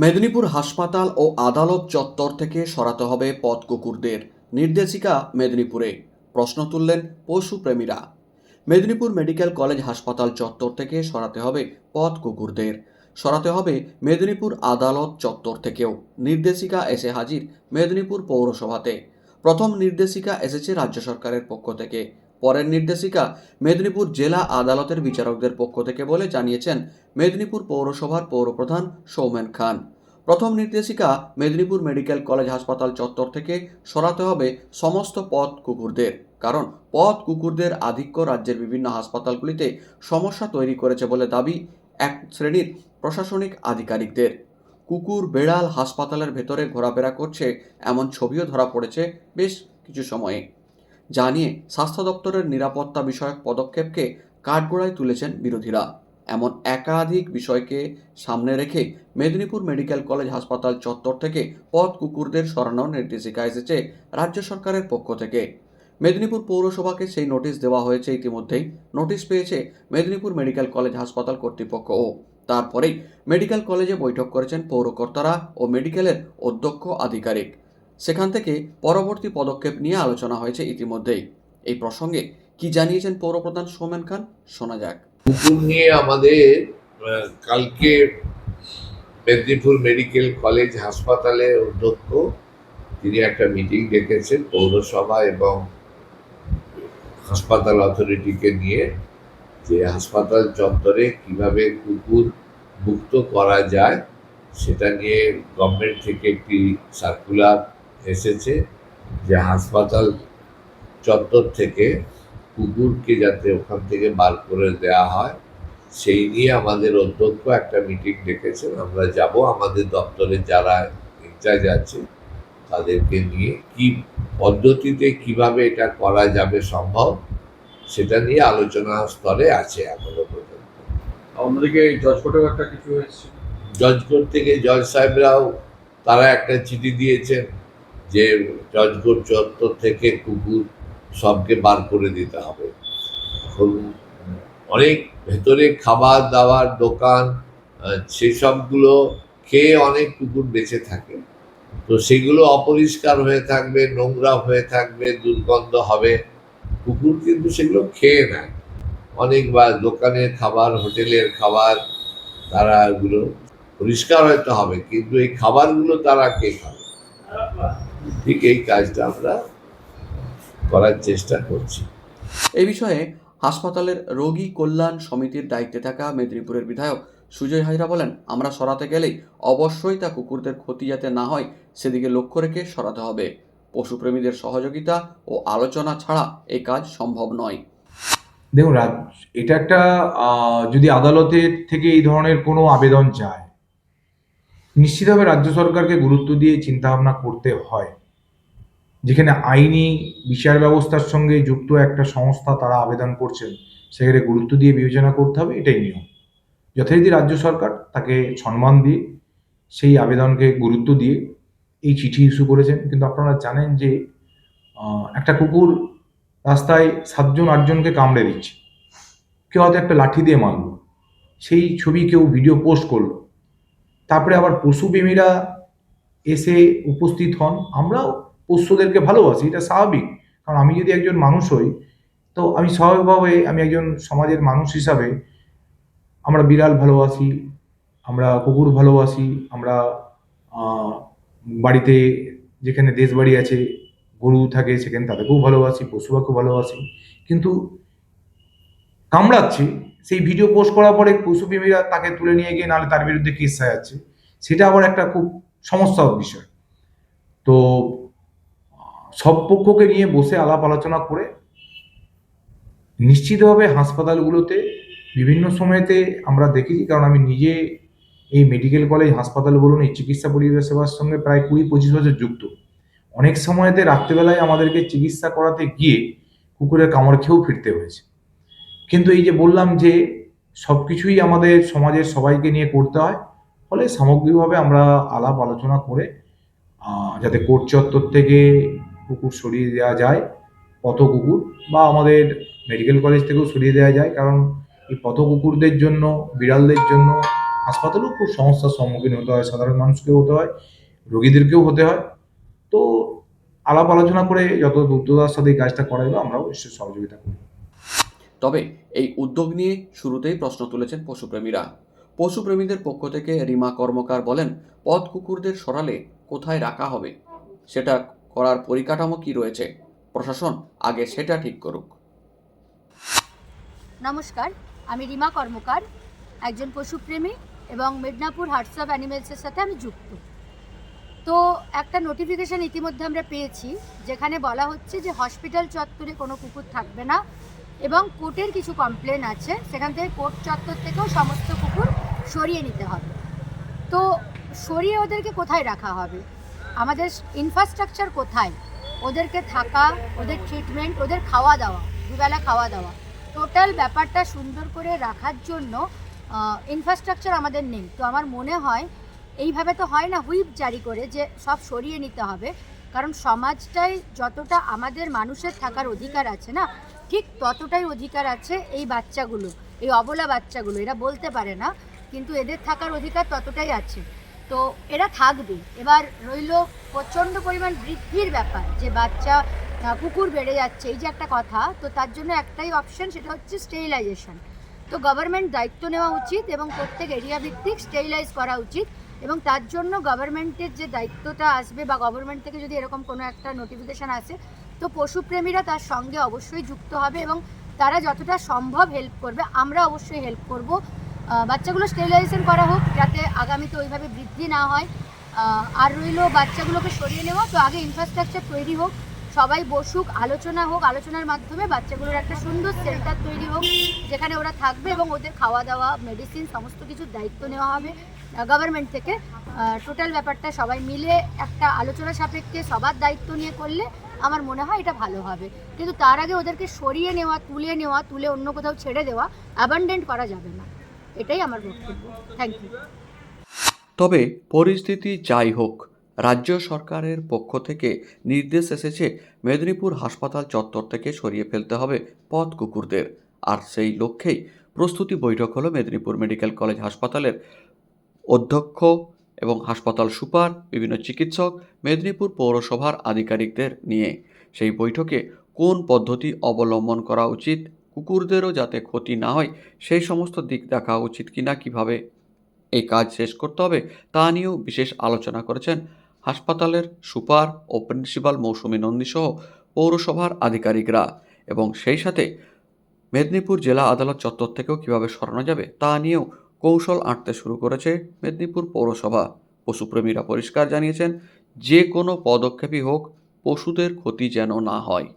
মেদিনীপুর হাসপাতাল ও আদালত চত্বর থেকে সরাতে হবে পথ কুকুরদের। নির্দেশিকা মেদিনীপুরে। প্রশ্ন তুললেন পশুপ্রেমীরা মেদিনীপুর মেডিকেল কলেজ হাসপাতাল চত্বর থেকে সরাতে হবে পথ কুকুরদের। সরাতে হবে মেদিনীপুর আদালত চত্বর থেকেও। নির্দেশিকা এসে হাজির মেদিনীপুর পৌরসভাতে। প্রথম নির্দেশিকা এসেছে রাজ্য সরকারের পক্ষ থেকে। পরের নির্দেশিকা মেদিনীপুর জেলা আদালতের বিচারকদের পক্ষ থেকে বলে জানিয়েছেন মেদিনীপুর পৌরসভার পৌরপ্রধান সৌমেন খান। প্রথম নির্দেশিকা মেদিনীপুর মেডিকেল কলেজ হাসপাতাল চত্বর থেকে সরাতে হবে সমস্ত পথ কুকুরদের। কারণ পথ কুকুরদের আধিক্য রাজ্যের বিভিন্ন হাসপাতালগুলিতে সমস্যা তৈরি করেছে বলে দাবি এক শ্রেণির প্রশাসনিক আধিকারিকদের। কুকুর, বেড়াল হাসপাতালের ভেতরে ঘোরাফেরা করছে এমন ছবিও ধরা পড়েছে বেশ কিছু সময়ে। যা নিয়ে স্বাস্থ্য দপ্তরের নিরাপত্তা বিষয়ক পদক্ষেপকে কাঠগোড়ায় তুলেছেন বিরোধীরা। এমন একাধিক বিষয়কে সামনে রেখে মেদিনীপুর মেডিকেল কলেজ হাসপাতাল চত্বর থেকে পথ কুকুরদের সরানোর নির্দেশিকা এসেছে রাজ্য সরকারের পক্ষ থেকে। মেদিনীপুর পৌরসভাকে সেই নোটিশ দেওয়া হয়েছে ইতিমধ্যেই। নোটিশ পেয়েছে মেদিনীপুর মেডিকেল কলেজ হাসপাতাল কর্তৃপক্ষও তারপরেই মেডিকেল কলেজে বৈঠক করেছেন পৌরকর্তারা ও মেডিকেলের অধ্যক্ষ আধিকারিক। সেখান থেকে পরবর্তী পদক্ষেপ নিয়ে আলোচনা হয়েছে ইতিমধ্যেই। এই প্রসঙ্গে কি জানিয়েছেন পৌরপ্রধান সৌমেন খান, শোনা যাক। কুকুর নিয়ে আমাদের কালকে মেদিনীপুর মেডিকেল কলেজ হাসপাতালের অধ্যক্ষ, তিনি একটা মিটিং ডেকেছেন পৌরসভা এবং হাসপাতাল অথরিটিকে নিয়ে, যে হাসপাতাল চত্বরে কীভাবে কুকুর মুক্ত করা যায়, সেটা নিয়ে গভর্নমেন্ট থেকে একটি সার্কুলার এসেছে যে হাসপাতাল চত্বর থেকে কুকুরকে যাতে ওখান থেকে বার করে দেওয়া হয় সেই নিয়ে আমাদের অধ্যক্ষ একটা মিটিং ডেকেছেন। আমরা যাব আমাদের দপ্তরে যারা ইনচার্জ আছে তাদেরকে নিয়ে কি পদ্ধতিতে কীভাবে এটা করা যাবে সম্ভব সেটা নিয়ে আলোচনা স্তরে আছে এখনও পর্যন্ত। অন্যদিকে জজকোটেও একটা কিছু হয়েছে। জজকোর্ট থেকে জজ সাহেবরাও তারা একটা চিঠি দিয়েছেন। যে জজকোর্ট চত্বর থেকে কুকুর সবকে বার করে দিতে হবে। এখন অনেক ভেতরে খাবার দাবার, দোকান সেসবগুলো খেয়ে অনেক কুকুর বেঁচে থাকে। তো সেগুলো অপরিষ্কার হয়ে থাকবে, নোংরা হয়ে থাকবে, দুর্গন্ধ হবে। কুকুর কিন্তু সেগুলো খেয়ে নেয়। অনেকবার দোকানের খাবার, হোটেলের খাবার, তারা এগুলো পরিষ্কার হয়তো হবে, কিন্তু এই খাবারগুলো তারা কে খাবে? ঠিক এই কাজটা আমরা করার চেষ্টা করছি। এই বিষয়ে হাসপাতালের রোগী কল্যাণ সমিতির দায়িত্বে থাকা মেদিনীপুরের বিধায়ক সুজয় হাজরা বলেন আমরা সরাতে গেলেই অবশ্যই তা কুকুরদের ক্ষতি যাতে না হয় সেদিকে লক্ষ্য রেখে সরাতে হবে। পশুপ্রেমীদের সহযোগিতা ও আলোচনা ছাড়া এই কাজ সম্ভব নয়। দেখুন রাজ এটা একটা যদি আদালতের থেকে এই ধরনের কোনো আবেদন যায় নিশ্চিতভাবে রাজ্য সরকারকে গুরুত্ব দিয়ে চিন্তাভাবনা করতে হয়। যেখানে আইনি বিচার ব্যবস্থার সঙ্গে যুক্ত একটা সংস্থা তারা আবেদন করছেন, সেখানে গুরুত্ব দিয়ে বিবেচনা করতে হবে, এটাই নিয়ম। যথারীতি রাজ্য সরকার তাকে সম্মান দিয়ে, সেই আবেদনকে গুরুত্ব দিয়ে এই চিঠি ইস্যু করেছেন। কিন্তু আপনারা জানেন যে একটা কুকুর রাস্তায় সাতজন, আটজনকে কামড়ে দিচ্ছে। কেউ হয়তো একটা লাঠি দিয়ে মারলো, সেই ছবি কেউ ভিডিও পোস্ট করল। তারপরে আবার পশুপ্রেমীরা এসে উপস্থিত হন। আমরাও পশুদেরকে ভালোবাসি, এটা স্বাভাবিক। কারণ আমি যদি একজন মানুষ হই, তো আমি স্বাভাবিকভাবে আমি একজন সমাজের মানুষ হিসাবে আমরা বিড়াল ভালোবাসি, আমরা কুকুর ভালোবাসি, আমরা বাড়িতে যেখানে দেশ বাড়ি আছে, গরু থাকে সেখানে তাদেরকেও ভালোবাসি পশু পাখিও ভালোবাসি। কিন্তু কামড়াচ্ছে, সেই ভিডিও পোস্ট করার পরে পশুপ্রেমীরা তাকে তুলে নিয়ে গিয়ে নাহলে তার বিরুদ্ধে কেস সেটা আবার একটা খুব সমস্যার বিষয়। তো সব পক্ষকে নিয়ে বসে আলাপ আলোচনা করে নিশ্চিতভাবে হাসপাতালগুলোতে বিভিন্ন সময়তে আমরা দেখেছি, কারণ আমি নিজে এই মেডিকেল কলেজ হাসপাতাল বলুন এই চিকিৎসা পরিষেবার সঙ্গে প্রায় কুড়ি পঁচিশ বছর যুক্ত। অনেক সময়তে রাত্রেবেলায় আমাদেরকে চিকিৎসা করাতে গিয়ে কুকুরের কামড় খেয়েও ফিরতে হয়েছে। কিন্তু এই যে বললাম যে সব কিছুই আমাদের সমাজের সবাইকে নিয়ে করতে হয়, ফলে সামগ্রিকভাবে আমরা আলাপ আলোচনা করে যাতে কোর্ট চত্বর থেকে কুকুর সরিয়ে দেওয়া যায়, পথ কুকুর বা আমাদের মেডিকেল কলেজ থেকেও সরিয়ে দেওয়া যায়। কারণ এই পথ কুকুরদের জন্য, বিড়ালদের জন্য হাসপাতালেও খুব সমস্যার সম্মুখীন হতে হয়, সাধারণ মানুষকেও হতে হয়, রোগীদেরকেও হতে হয়। তো আলাপ আলোচনা করে যত দ্রুততার সাথে এই কাজটা করা যাবে আমরাও নিশ্চয়ই সহযোগিতা করি তবে এই উদ্যোগ নিয়ে শুরুতেই প্রশ্ন তুলেছেন পশুপ্রেমীরা। পশুপ্রেমীদের পক্ষ থেকে রিমা কর্মকার বলেন, পথ কুকুরদের সরালে কোথায় রাখা হবে? সেটা করার পরিকাঠামো কি রয়েছে? প্রশাসন, আগে সেটা ঠিক করুক। নমস্কার, আমি রিমা কর্মকার, একজন পশুপ্রেমী এবং মেদিনীপুর হার্টস অফ অ্যানিমেলসের সাথে আমি যুক্ত। তো একটা নোটিফিকেশান ইতিমধ্যে আমরা পেয়েছি, যেখানে বলা হচ্ছে যে হসপিটাল চত্বরে কোনো কুকুর থাকবে না এবং কোর্টের কিছু কমপ্লেন আছে, সেখান থেকে কোর্ট চত্বর থেকেও সমস্ত কুকুর সরিয়ে নিতে হবে। তো সরিয়ে ওদেরকে কোথায় রাখা হবে? আমাদের ইনফ্রাস্ট্রাকচার কোথায়? ওদেরকে থাকা, ওদের ট্রিটমেন্ট ওদের খাওয়া দাওয়া, দুবেলা খাওয়া দাওয়া। টোটাল ব্যাপারটা সুন্দর করে রাখার জন্য ইনফ্রাস্ট্রাকচার আমাদের নেই। তো আমার মনে হয়, এইভাবে তো হয় না হুইপ জারি করে যে সব সরিয়ে নিতে হবে। কারণ সমাজটাই যতটা আমাদের মানুষের থাকার অধিকার আছে না, ঠিক ততটাই অধিকার আছে এই বাচ্চাগুলো, এই অবলা বাচ্চাগুলো। এরা বলতে পারে না, কিন্তু এদের থাকার অধিকার ততটাই আছে। তো এরা থাকবে। এবার রইল প্রচণ্ড পরিমাণ বৃদ্ধির ব্যাপার, যে বাচ্চা কুকুর বেড়ে যাচ্ছে, এই যে একটা কথা, তো তার জন্য একটাই অপশন সেটা হচ্ছে স্টেরিলাইজেশন তো গভর্নমেন্ট দায়িত্ব নেওয়া উচিত এবং প্রত্যেক এরিয়া ভিত্তিক স্টেরিলাইজ করা উচিত এবং তার জন্য গভর্নমেন্টের যে দায়িত্বটা আসবে বা গভর্নমেন্ট থেকে যদি এরকম কোনো একটা নোটিফিকেশান আসে, তো পশুপ্রেমীরা তার সঙ্গে অবশ্যই যুক্ত হবে এবং তারা যতটা সম্ভব হেল্প করবে। আমরা অবশ্যই হেল্প করব। বাচ্চাগুলো স্টেরিলাইজেশন করা হোক যাতে আগামীতে ওইভাবে বৃদ্ধি না হয়। আর রইল বাচ্চাগুলোকে সরিয়ে নেওয়া, তো আগে ইনফ্রাস্ট্রাকচার তৈরি হোক, সবাই বসুক, আলোচনা হোক, আলোচনার মাধ্যমে বাচ্চাগুলোর একটা সুন্দর সেন্টার তৈরি হোক, যেখানে ওরা থাকবে এবং ওদের খাওয়া দাওয়া মেডিসিন সমস্ত কিছুর দায়িত্ব নেওয়া হবে। গভর্নমেন্ট থেকে। টোটাল ব্যাপারটা সবাই মিলে একটা আলোচনা সাপেক্ষে সবার দায়িত্ব নিয়ে করলে আমার মনে হয় এটা ভালো হবে। কিন্তু তার আগে ওদেরকে সরিয়ে নেওয়া, তুলে নেওয়া, তুলে অন্য কোথাও ছেড়ে দেওয়া অ্যাবান্ডেন্ট করা যাবে না। এটাই আমার বক্তব্য। থ্যাংক ইউ তবে পরিস্থিতি যাই হোক, রাজ্য সরকারের পক্ষ থেকে নির্দেশ এসেছে মেদিনীপুর হাসপাতাল চত্বর থেকে সরিয়ে ফেলতে হবে পথ কুকুরদের। আর সেই লক্ষ্যেই প্রস্তুতি বৈঠক হলো মেদিনীপুর মেডিকেল কলেজ হাসপাতালের। অধ্যক্ষ এবং হাসপাতাল সুপার, বিভিন্ন চিকিৎসক মেদিনীপুর পৌরসভার আধিকারিকদের নিয়ে। সেই বৈঠকে কোন পদ্ধতি অবলম্বন করা উচিত কুকুরদেরও যাতে ক্ষতি না হয়, সেই সমস্ত দিক দেখা উচিত কিনা, কীভাবে এই কাজ শেষ করতে হবে, তা নিয়েও বিশেষ আলোচনা করেছেন হাসপাতালের সুপার ও প্রিন্সিপাল মৌসুমী নন্দী সহ পৌরসভার আধিকারিকরা এবং সেই সাথে মেদিনীপুর জেলা আদালত চত্বর থেকেও কীভাবে সরানো যাবে, তা নিয়েও কৌশল আঁটতে শুরু করেছে মেদিনীপুর পৌরসভা। পশুপ্রেমীরা পরিষ্কার জানিয়েছেন, যে কোনো পদক্ষেপই হোক, পশুদের ক্ষতি যেন না হয়।